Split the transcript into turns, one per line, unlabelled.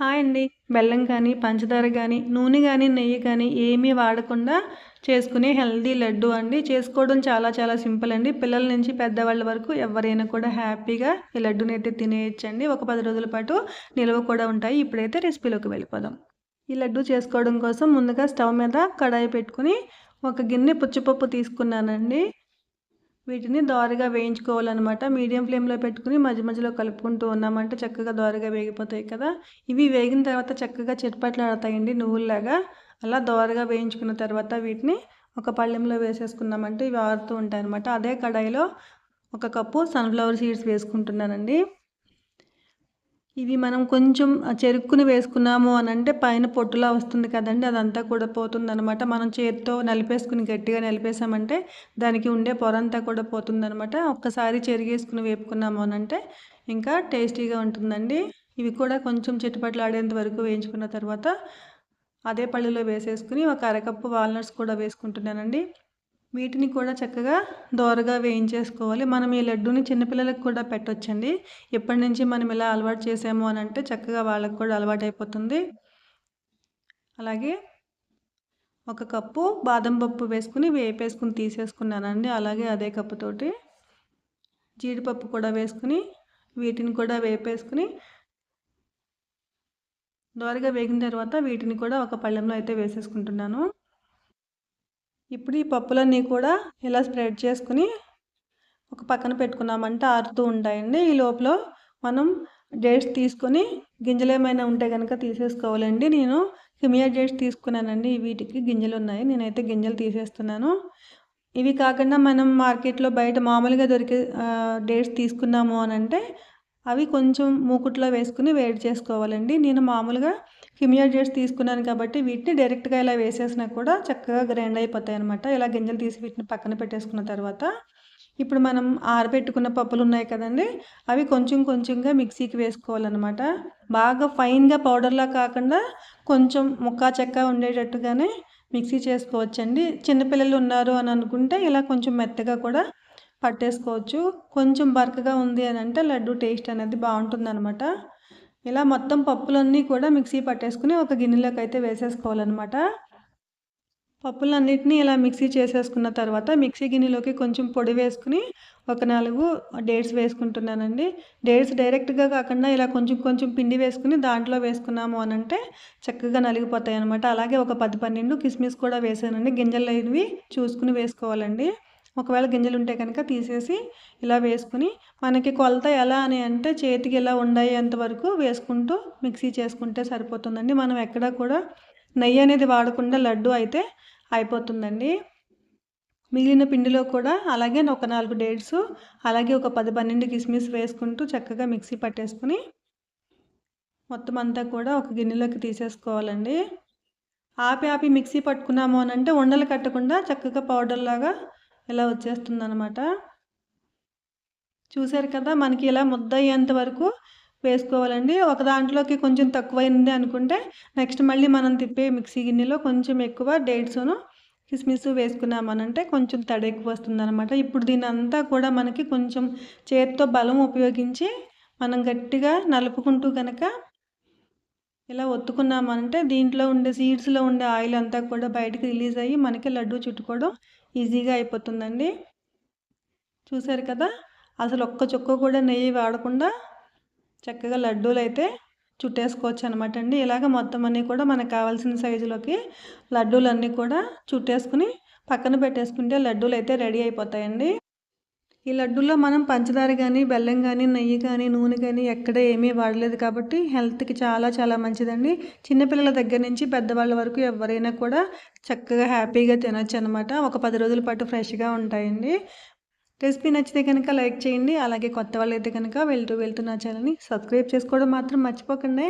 Hi అండి. బెల్లం కానీ పంచదార కానీ నూనె కానీ నెయ్యి కానీ ఏమీ వాడకుండా చేసుకునే హెల్దీ లడ్డు అండి. చేసుకోవడం చాలా చాలా సింపుల్ అండి. పిల్లల నుంచి పెద్దవాళ్ళ వరకు ఎవరైనా కూడా హ్యాపీగా ఈ లడ్డుని అయితే తినేయచ్చండి. ఒక పది రోజుల పాటు నిల్వ కూడా ఉంటాయి. ఇప్పుడైతే రెసిపీలోకి వెళ్ళిపోదాం. ఈ లడ్డు చేసుకోవడం కోసం ముందుగా స్టవ్ మీద కడాయి పెట్టుకుని ఒక గిన్నె పుచ్చిపప్పు తీసుకున్నానండి. వీటిని దోరగా వేయించుకోవాలన్నమాట. మీడియం ఫ్లేమ్లో పెట్టుకుని మధ్య మధ్యలో కలుపుకుంటూ ఉన్నామంటే చక్కగా దోరగా వేగిపోతాయి కదా. ఇవి వేగిన తర్వాత చక్కగా చిట్పట్లు ఆడతాయండి నువ్వుల్లాగా. అలా దోరగా వేయించుకున్న తర్వాత వీటిని ఒక పళ్ళెంలో వేసేసుకున్నామంటే ఇవి ఆరుతూ ఉంటాయి అనమాట అదే కడాయిలో ఒక కప్పు సన్ఫ్లవర్ సీడ్స్ వేసుకుంటున్నానండి. ఇవి మనం కొంచెం చెరుక్కుని వేసుకున్నాము అని అంటే పైన పొట్టులా వస్తుంది కదండి అదంతా కూడా పోతుందనమాట మనం చేతితో నలిపేసుకుని గట్టిగా నలిపేసామంటే దానికి ఉండే పొరంతా కూడా పోతుందనమాట ఒక్కసారి చెరిగేసుకుని వేపుకున్నాము అని అంటే ఇంకా టేస్టీగా ఉంటుందండి. ఇవి కూడా కొంచెం చిట్టుపట్లు ఆడేంత వరకు వేయించుకున్న తర్వాత అదే పళ్ళులో వేసేసుకుని ఒక అరకప్పు వాల్నట్స్ కూడా వేసుకుంటున్నానండి. వీటిని కూడా చక్కగా దోరగా వేయించేసుకోవాలి. మనం ఈ లడ్డూని చిన్నపిల్లలకు కూడా పెట్టొచ్చండి. ఎప్పటి నుంచి మనం ఇలా అలవాటు చేసాము అని అంటే చక్కగా వాళ్ళకు కూడా అలవాటు అయిపోతుంది అలాగే ఒక కప్పు బాదం పప్పు వేసుకుని వేపేసుకుని తీసేసుకున్నానండి. అలాగే అదే కప్పుతోటి జీడిపప్పు కూడా వేసుకుని వీటిని కూడా వేపేసుకుని దోరగా వేగిన తర్వాత వీటిని కూడా ఒక పళ్ళెంలో అయితే వేసేసుకుంటున్నాను. ఇప్పుడు ఈ పప్పులన్నీ కూడా ఇలా స్ప్రెడ్ చేసుకుని ఒక పక్కన పెట్టుకున్నామంటే ఆరుతూ ఉంటాయండి. ఈ లోపల మనం డేట్స్ తీసుకొని గింజలు ఏమైనా ఉంటే కనుక తీసేసుకోవాలండి. నేను హిమియా డేట్స్ తీసుకున్నానండి. వీటికి గింజలు ఉన్నాయి. నేనైతే గింజలు తీసేస్తున్నాను. ఇవి కాకుండా మనం మార్కెట్లో బయట మామూలుగా దొరికే డేట్స్ తీసుకున్నాము అని అంటే అవి కొంచెం మూకుట్లో వేసుకుని వేడి చేసుకోవాలండి. నేను మామూలుగా కిమియా జెట్స్ తీసుకున్నాను కాబట్టి వీటిని డైరెక్ట్గా ఇలా వేసేసినా కూడా చక్కగా గ్రైండ్ అయిపోతాయి అనమాట ఇలా గింజలు తీసి వీటిని పక్కన పెట్టేసుకున్న తర్వాత ఇప్పుడు మనం ఆరబెట్టుకున్న పప్పులు ఉన్నాయి కదండి అవి కొంచెం కొంచెంగా మిక్సీకి వేసుకోవాలన్నమాట. బాగా ఫైన్గా పౌడర్లా కాకుండా కొంచెం ముక్కా చెక్క ఉండేటట్టుగానే మిక్సీ చేసుకోవచ్చండి. చిన్నపిల్లలు ఉన్నారు అని అనుకుంటే ఇలా కొంచెం మెత్తగా కూడా పట్టేసుకోవచ్చు. కొంచెం బరకగా ఉంది అని అంటే లడ్డు టేస్ట్ అనేది బాగుంటుంది ఇలా మొత్తం పప్పులన్నీ కూడా మిక్సీ పట్టేసుకుని ఒక గిన్నెలోకి అయితే వేసేసుకోవాలన్నమాట. పప్పులన్నిటినీ ఇలా మిక్సీ చేసేసుకున్న తర్వాత మిక్సీ గిన్నెలోకి కొంచెం పొడి వేసుకుని ఒక నాలుగు డేట్స్ వేసుకుంటున్నానండి. డేట్స్ డైరెక్ట్గా కాకుండా ఇలా కొంచెం కొంచెం పిండి వేసుకుని దాంట్లో వేసుకున్నాము అని అంటే చక్కగా నలిగిపోతాయి అనమాట అలాగే ఒక పది పన్నెండు కిస్మిస్ కూడా వేసానండి. గింజలు ఇవి చూసుకుని వేసుకోవాలండి. ఒకవేళ గింజలు ఉంటే కనుక తీసేసి ఇలా వేసుకుని మనకి కొలత ఎలా అని అంటే చేతికి ఎలా ఉండేంత వరకు వేసుకుంటూ మిక్సీ చేసుకుంటే సరిపోతుందండి. మనం ఎక్కడ కూడా నెయ్యి అనేది వాడకుండా లడ్డు అయితే అయిపోతుందండి. మిగిలిన పిండిలో కూడా అలాగే ఒక నాలుగు డేట్స్ అలాగే ఒక పది పన్నెండు కిస్మిస్ వేసుకుంటూ చక్కగా మిక్సీ పట్టేసుకుని మొత్తం అంతా కూడా ఒక గిన్నెలోకి తీసేసుకోవాలండి. ఆపి ఆపి మిక్సీ పట్టుకున్నాము అని అంటే ఉండలు కట్టకుండా చక్కగా పౌడర్ లాగా ఇలా వచ్చేస్తుంది అనమాట చూసారు కదా మనకి ఇలా ముద్ద అయ్యేంత వరకు వేసుకోవాలండి. ఒక దాంట్లోకి కొంచెం తక్కువైంది అనుకుంటే నెక్స్ట్ మళ్ళీ మనం తిప్పే మిక్సీ గిన్నెలో కొంచెం ఎక్కువ డేట్స్ను కిస్మిస్ వేసుకున్నామనంటే కొంచెం తడి ఎక్కువ వస్తుందన్నమాట. ఇప్పుడు దీని అంతా కూడా మనకి కొంచెం చేతితో బలం ఉపయోగించి మనం గట్టిగా నలుపుకుంటూ కనుక ఇలా ఒత్తుకున్నామంటే దీంట్లో ఉండే సీడ్స్లో ఉండే ఆయిల్ అంతా కూడా బయటకు రిలీజ్ అయ్యి మనకి లడ్డు చుట్టుకోవడం ఈజీగా అయిపోతుందండి. చూసారు కదా? అసలు ఒక్క చుక్క కూడా నెయ్యి వాడకుండా చక్కగా లడ్డూలు అయితే చుట్టేసుకోవచ్చు అనమాట అండి. ఇలాగ మొత్తం అన్నీ కూడా మనకు కావాల్సిన సైజులోకి లడ్డూలన్నీ కూడా చుట్టేసుకుని పక్కన పెట్టేసుకుంటే లడ్డూలు అయితే రెడీ అయిపోతాయండి. ఈ లడ్డూలో మనం పంచదార కానీ బెల్లం కానీ నెయ్యి కానీ నూనె కానీ ఎక్కడ ఏమీ వాడలేదు కాబట్టి హెల్త్కి చాలా చాలా మంచిదండి. చిన్నపిల్లల దగ్గర నుంచి పెద్దవాళ్ళ వరకు ఎవరైనా కూడా చక్కగా హ్యాపీగా తినొచ్చు అనమాట ఒక పది రోజుల పాటు ఫ్రెష్గా ఉంటాయండి. రెసిపీ నచ్చితే కనుక లైక్ చేయండి. అలాగే కొత్త వాళ్ళు అయితే కనుక వెళ్తూ వెళ్తూ నా ఛానల్ని సబ్స్క్రైబ్ చేసుకోవడం మాత్రం మర్చిపోకండి.